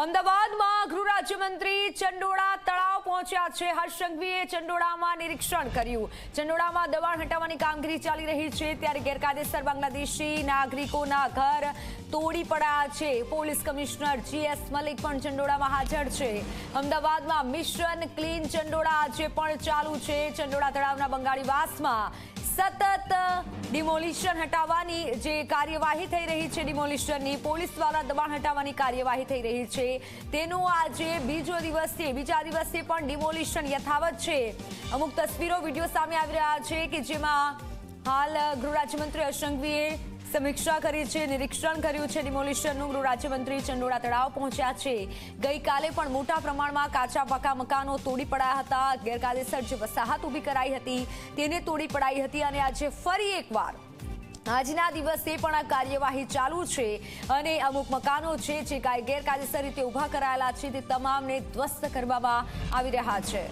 અમદાવાદમાં ગૃહ રાજ્યમંત્રી ચંડોળા તળાવ પહોંચ્યા છે. હર્ષ સંઘવીએ ચંડોળામાં નિરીક્ષણ કર્યું. ચંડોળામાં દબાણ હટાવવાની કામગીરી ચાલી રહી છે. ત્યારે ગેરકાયદેસર બાંગ્લાદેશી નાગરિકોના ઘર તોડી પડ્યા છે. પોલીસ કમિશનર જીએસ મલિક પણ ચંડોળામાં હાજર છે. અમદાવાદમાં મિશન ક્લીન ચંડોળા આજે પણ ચાલુ છે. ચંડોળા તળાવના બંગાળીવાસમાં સતત ડિમોલિશન હટાવવાની જે કાર્યવાહી થઈ રહી છે, ડિમોલિશનની, પોલીસ દ્વારા દબાણ હટાવવાની કાર્યવાહી થઈ રહી છે. તેનો આજે બીજો દિવસ છે, બીજા દિવસે પણ ડિમોલિશન યથાવત છે. અમુક તસવીરો, વીડિયો સામે આવી રહ્યા છે કે જેમાં હાલ ગૃહ રાજ્યમંત્રી અશંઘવીએ સમીક્ષા કરી છે, નિરીક્ષણ કર્યું છે ડિમોલિશનનું ગૃહ રાજ્યમંત્રી ચંડોળા તળાવ પહોંચ્યા છે. ગઈકાલે પણ મોટા પ્રમાણમાં કાચા પાકા મકાનો તોડી પડાયા હતા. ગેરકાયદેસર જે વસાહત ઊભી કરાઈ હતી, તેને તોડી પડાઈ હતી અને આજે ફરી એકવાર આજના દિવસે પણ આ કાર્યવાહી ચાલુ છે અને અમુક મકાનો છે જે ગેરકાયદેસર રીતે ઊભા કરાયેલા છે, તે તમામને ધ્વસ્ત કરવામાં આવી રહ્યા છે.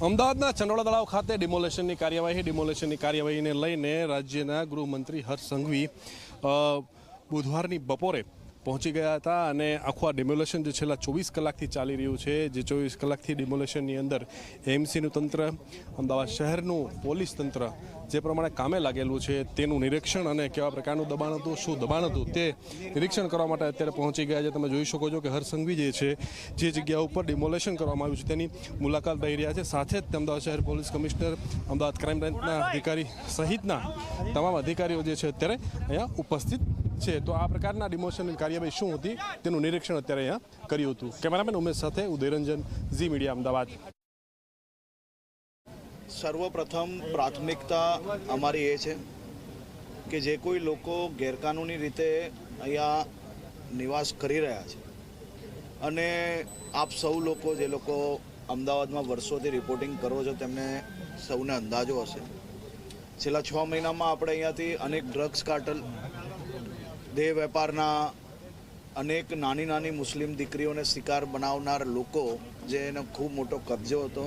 અમદાવાદના ચંડોળા તળાવ ખાતે ડિમોલેશનની કાર્યવાહી, ડિમોલેશનની કાર્યવાહીને લઈને રાજ્યના ગૃહમંત્રી હર્ષ સંઘવી બુધવારની બપોરે પહોંચી ગયા હતા અને આખું આ ડિમોલેશન જે છેલ્લા ચોવીસ કલાકથી ચાલી રહ્યું છે, જે ચોવીસ કલાકથી ડિમોલેશનની અંદર એમસીનું તંત્ર, અમદાવાદ શહેરનું પોલીસ તંત્ર જે પ્રમાણે કામે લાગેલું છે, તેનું નિરીક્ષણ અને કેવા પ્રકારનું દબાણ હતું, શું દબાણ હતું તે નિરીક્ષણ કરવા માટે અત્યારે પહોંચી ગયા છે. તમે જોઈ શકો છો કે હરસંઘવી જે છે, જે જગ્યા ઉપર ડિમોલેશન કરવામાં આવ્યું છે, તેની મુલાકાત લઈ રહ્યા છે. સાથે જ અમદાવાદ શહેર પોલીસ કમિશનર, અમદાવાદ ક્રાઇમ બ્રાન્ચના અધિકારી સહિતના તમામ અધિકારીઓ જે છે અત્યારે અહીંયા ઉપસ્થિત છે, તો આ પ્રકારના ડિમોશનની કાર્યવાહી શું હતી, તેનું નિરીક્ષણ અત્યારે અહીંયા કર્યું હતું. કેમેરામેન ઉમેશ સાથે ઉદયરંજન, ઝી મીડિયા, અમદાવાદ. સર્વપ્રથમ પ્રાથમિકતા અમારી એ છે કે જે કોઈ લોકો ગેરકાનૂની રીતે અહીંયા નિવાસ કરી રહ્યા છે. અને આપ સૌ લોકો જે લોકો અમદાવાદમાં વર્ષોથી રિપોર્ટિંગ કરો છો, તેમને સૌને અંદાજો હશે. છેલ્લા છ મહિનામાં આપણે અહીંયાથી અનેક ડ્રગ્સ કાર્ટલ દેહ વેપારના અનેક નાની નાની મુસ્લિમ દીકરીઓને શિકાર બનાવનાર લોકો, જે એનો ખૂબ મોટો કબજો હતો.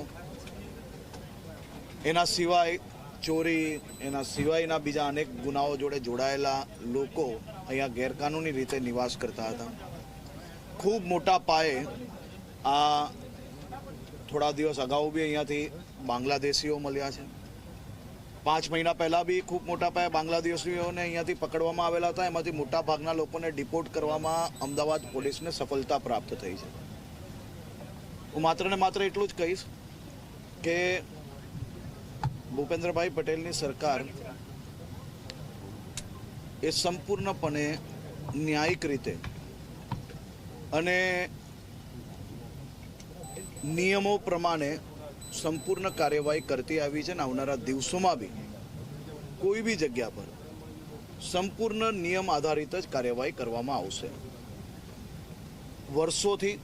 એના સિવાય ચોરી, એના સિવાયના બીજા અનેક ગુનાઓ જોડે જોડાયેલા લોકો અહીંયા ગેરકાનૂની રીતે નિવાસ કરતા હતા. ખૂબ મોટા પાયે આ થોડા દિવસ અગાઉ બી અહીંયાથી બાંગ્લાદેશીઓ મળ્યા છે. પાંચ મહિના પહેલાં બી ખૂબ મોટા પાયે બાંગ્લાદેશીઓને અહીંયાથી પકડવામાં આવેલા હતા. એમાંથી મોટા ભાગના લોકોને ડિપોર્ટ કરવામાં અમદાવાદ પોલીસને સફળતા પ્રાપ્ત થઈ છે. હું માત્ર ને માત્ર એટલું જ કહીશ કે ભૂપેન્દ્રભાઈ પટેલની સરકાર એ સંપૂર્ણપણે ન્યાયિક રીતે અને નિયમો પ્રમાણે સંપૂર્ણ કાર્યવાહી કરતી આવી છે ને આવનારા દિવસોમાં બી કોઈ બી જગ્યા પર સંપૂર્ણ નિયમ આધારિત જ કાર્યવાહી કરવામાં આવશે. વર્ષોથી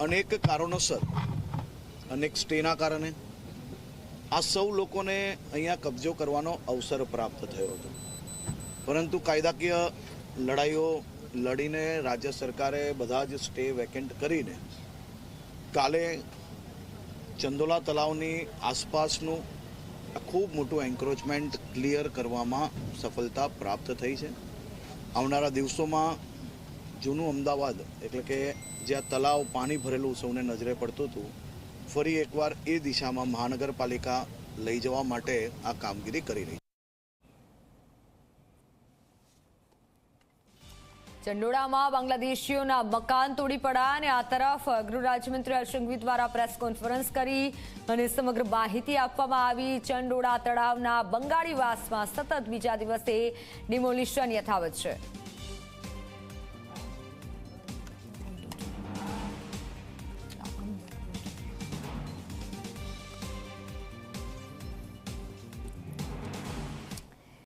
અનેક કારણોસર, અનેક સ્ટેના કારણે આ સૌ લોકોને અહીંયા કબજો કરવાનો અવસર પ્રાપ્ત થયો હતો. પરંતુ કાયદાકીય લડાઈઓ લડીને રાજ્ય સરકારે બધા જ સ્ટે વેકેન્ટ કરીને કાલે ચંદોલા તલાવની આસપાસનું ખૂબ મોટું એન્ક્રોચમેન્ટ ક્લિયર કરવામાં સફળતા પ્રાપ્ત થઈ છે. આવનારા દિવસોમાં જૂનું અમદાવાદ એટલે કે જ્યાં તલાવ પાણી ભરેલું સૌને નજરે પડતું હતું, ફરી એકવાર એ દિશામાં મહાનગરપાલિકા લઈ જવા માટે આ કામગીરી કરી રહી છે. ચંડોળામાં બાંગ્લાદેશીઓના મકાન તોડી પડ્યા અને આ તરફ ગૃહ રાજ્યમંત્રી હર્ષંઘવી દ્વારા પ્રેસ કોન્ફરન્સ કરી અને સમગ્ર માહિતી આપવામાં આવી. ચંડોળા તળાવના બંગાળીવાસમાં સતત બીજા દિવસે ડિમોલિશન યથાવત છે.